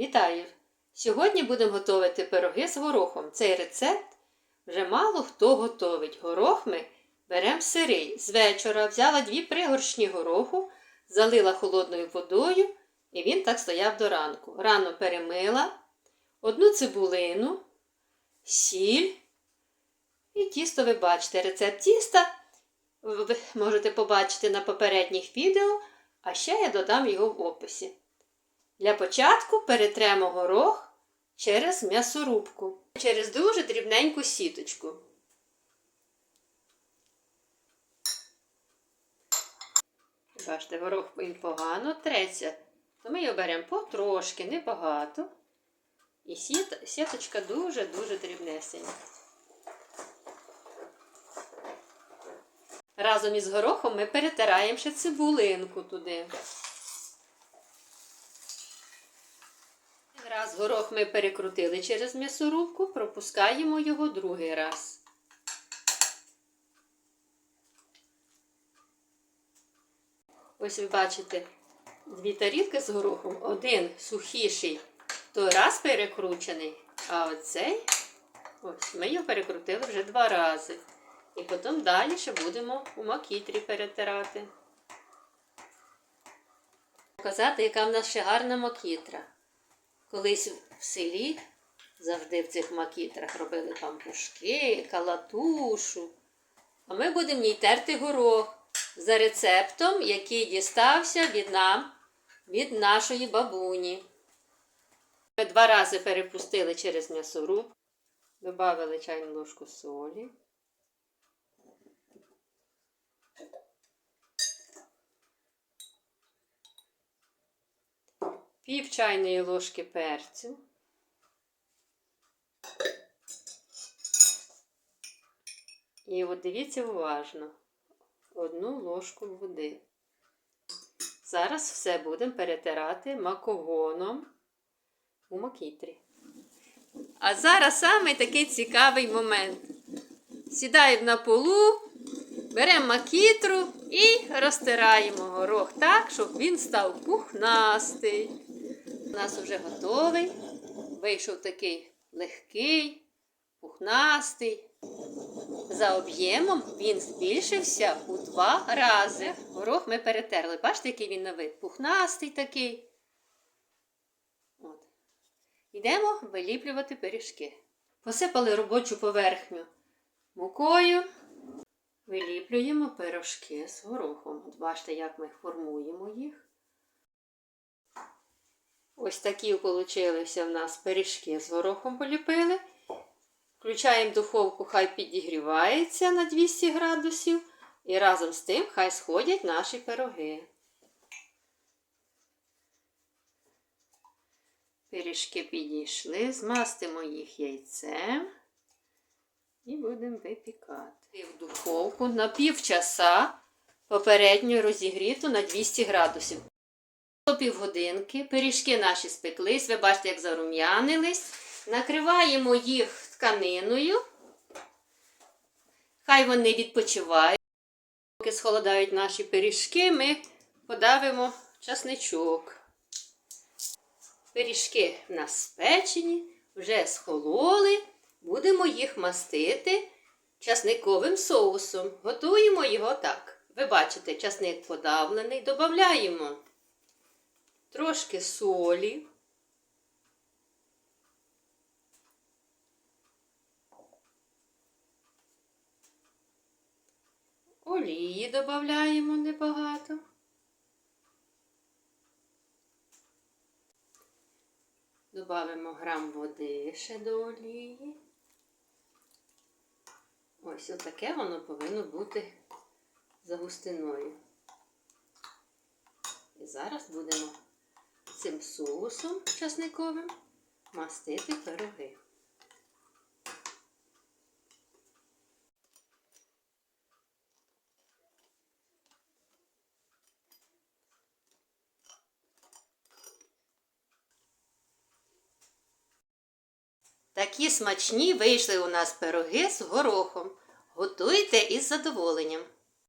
Вітаю! Сьогодні будемо готувати пироги з горохом. Цей рецепт вже мало хто готовить. Горох ми беремо сирий. З вечора взяла дві пригоршні гороху, залила холодною водою, і він так стояв до ранку. Рано перемила одну цибулину, сіль. І тісто ви бачите. Рецепт тіста ви можете побачити на попередніх відео, а ще я додам його в описі. Для початку перетремо горох через м'ясорубку, через дуже дрібненьку сіточку. Бачите, горох погано треться, то ми його беремо потрошки, небагато. І сіт, сіточка дуже-дуже дрібнесенька. Разом із горохом ми перетираємо ще цибулинку туди. Раз горох ми перекрутили через м'ясорубку, пропускаємо його другий раз. Ось ви бачите дві тарілки з горохом. Один сухіший, той раз перекручений, а оцей ось ми його перекрутили вже два рази. І потім далі ще будемо у макітрі перетирати. Показати, яка в нас ще гарна макітра. Колись в селі завжди в цих макітрах робили пампушки, калатушу. А ми будемо ній терти горох за рецептом, який дістався від нам, від нашої бабуні. Ми два рази перепустили через м'ясоруб, додали чайну ложку солі. Пів чайної ложки перцю. І от дивіться уважно одну ложку води. Зараз все будемо перетирати макогоном у макітрі. А зараз саме такий цікавий момент. Сідаємо на полу, беремо макітру і розтираємо горох так, щоб він став пухнастий. У нас вже готовий. Вийшов такий легкий, пухнастий. За об'ємом він збільшився у два рази. Горох ми перетерли. Бачите, який він на вид? Пухнастий такий. От. Йдемо виліплювати пиріжки. Посипали робочу поверхню мукою. Виліплюємо пирожки з горохом. От бачите, як ми формуємо їх. Ось такі получилися в нас пиріжки з горохом поліпили. Включаємо духовку, хай підігрівається на 200 градусів. І разом з тим хай сходять наші пироги. Пиріжки підійшли, змастимо їх яйцем і будемо випікати. В духовку на півчаса попередньо розігріту на 200 градусів. Півгодинки, пиріжки наші спеклись, ви бачите, як зарум'янились. Накриваємо їх тканиною. Хай вони відпочивають. Поки схолодають наші пиріжки, ми подавимо часничок. Пиріжки в нас спечені, вже схололи. Будемо їх мастити часниковим соусом. Готуємо його так. Ви бачите, часник подавлений, додаємо трошки солі. Олії додаємо небагато. Добавимо грам води ще до олії. Ось отаке воно повинно бути за густиною. І зараз будемо цим соусом часниковим мастити пироги. Такі смачні вийшли у нас пироги з горохом. Готуйте із задоволенням.